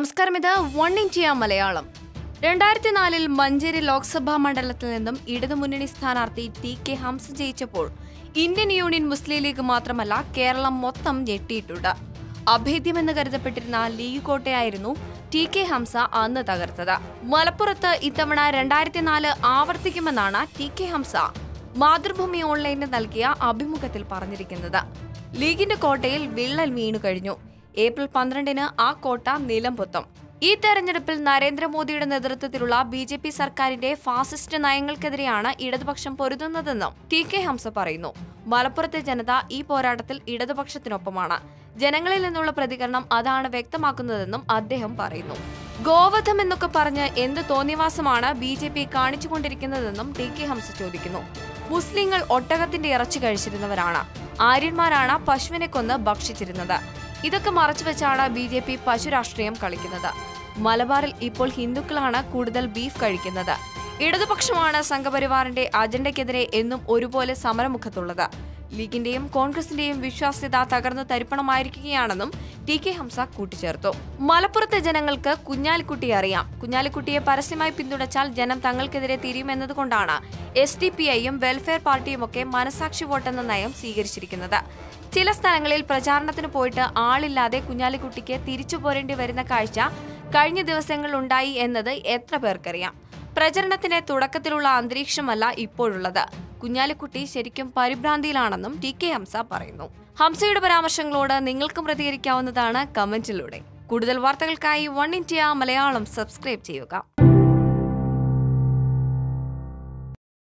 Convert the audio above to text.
നമസ്കാരം. ഇത് one India Malayalam. രണ്ടായിരത്തി നാലിൽ മഞ്ചേരി ലോക്സഭാ മണ്ഡലത്തിൽ നിന്നും ഇടതുമുന്നണി സ്ഥാനാർത്ഥി ടി കെ ഹംസ ജയിച്ചപ്പോൾ ഇന്ത്യൻ യൂണിയൻ മുസ്ലിം ലീഗ് മാത്രമല്ല കേരളം മൊത്തം ഞെട്ടിയിട്ടുണ്ട്. അഭേദ്യമെന്ന് കരുതപ്പെട്ടിരുന്ന ലീഗ് കോട്ടയായിരുന്നു ടി കെ ഹംസ അന്ന് തകർത്തത്. മലപ്പുറത്ത് ഇത്തവണ രണ്ടായിരത്തി നാല് ആവർത്തിക്കുമെന്നാണ് ടി കെ ഹംസ മാതൃഭൂമി ഓൺലൈനിന് നൽകിയ അഭിമുഖത്തിൽ പറഞ്ഞിരിക്കുന്നത്. ലീഗിന്റെ കോട്ടയിൽ വിള്ളൽ വീണു കഴിഞ്ഞു. ഏപ്രിൽ പന്ത്രണ്ടിന് ആ കോട്ട നിലം പൊത്തും. ഈ തെരഞ്ഞെടുപ്പിൽ നരേന്ദ്രമോദിയുടെ നേതൃത്വത്തിലുള്ള ബി ജെ പി സർക്കാരിന്റെ ഫാസിസ്റ്റ് നയങ്ങൾക്കെതിരെയാണ് ഇടതുപക്ഷം പൊരുതുന്നതെന്നും ടി കെ ഹംസ പറയുന്നു. മലപ്പുറത്തെ ജനത ഈ പോരാട്ടത്തിൽ ഇടതുപക്ഷത്തിനൊപ്പമാണ്. ജനങ്ങളിൽ നിന്നുള്ള പ്രതികരണം അതാണ് വ്യക്തമാക്കുന്നതെന്നും അദ്ദേഹം പറയുന്നു. ഗോവധം എന്നൊക്കെ പറഞ്ഞ് എന്ത് തോന്നിവാസമാണ് ബി ജെ പി കാണിച്ചുകൊണ്ടിരിക്കുന്നതെന്നും ടി കെ ഹംസ ചോദിക്കുന്നു. മുസ്ലിങ്ങൾ ഒട്ടകത്തിന്റെ ഇറച്ചി കഴിച്ചിരുന്നവരാണ്. ആര്യന്മാരാണ് പശുവിനെ കൊന്ന് ഭക്ഷിച്ചിരുന്നത്. ഇതൊക്കെ മറച്ചുവെച്ചാണ് ബി ജെ പി പശു രാഷ്ട്രീയം കളിക്കുന്നത്. മലബാറിൽ ഇപ്പോൾ ഹിന്ദുക്കളാണ് കൂടുതൽ ബീഫ് കഴിക്കുന്നത്. ഇടതുപക്ഷമാണ് സംഘപരിവാറിന്റെ അജണ്ടയ്ക്കെതിരെ എന്നും ഒരുപോലെ സമരമുഖത്തുള്ളത്. ലീഗിന്റെയും കോൺഗ്രസിന്റെയും വിശ്വാസ്യത തകർന്നു തരിപ്പണമായിരിക്കുകയാണെന്നും ടി കെ ഹംസ കൂട്ടിച്ചേർത്തു. മലപ്പുറത്തെ ജനങ്ങൾക്ക് കുഞ്ഞാലിക്കുട്ടിയെ അറിയാം. കുഞ്ഞാലിക്കുട്ടിയെ പരസ്യമായി പിന്തുണച്ചാൽ ജനം തങ്ങൾക്കെതിരെ തിരിയുമെന്നതുകൊണ്ടാണ് എസ് ഡി പി ഐയും വെൽഫെയർ പാർട്ടിയുമൊക്കെ മനസാക്ഷി വോട്ടെന്ന നയം സ്വീകരിച്ചിരിക്കുന്നത്. ചില സ്ഥലങ്ങളിൽ പ്രചാരണത്തിന് പോയിട്ട് ആളില്ലാതെ കുഞ്ഞാലിക്കുട്ടിക്ക് തിരിച്ചു പോരേണ്ടി വരുന്ന കാഴ്ച കഴിഞ്ഞ ദിവസങ്ങളിൽ ഉണ്ടായി എന്നത് എത്ര പേർക്കറിയാം. പ്രചരണത്തിന്റെ തുടക്കത്തിലുള്ള അന്തരീക്ഷമല്ല ഇപ്പോഴുള്ളത്. കുഞ്ഞാലിക്കുട്ടി ശരിക്കും പരിഭ്രാന്തിയിലാണെന്നും ടി കെ ഹംസ പറയുന്നു. ഹംസയുടെ പരാമർശങ്ങളോട് നിങ്ങൾക്കും പ്രതികരിക്കാവുന്നതാണ് കമന്റിലൂടെ. കൂടുതൽ വാർത്തകൾക്കായി വൺ ഇന്ത്യ മലയാളം സബ്സ്ക്രൈബ് ചെയ്യുക.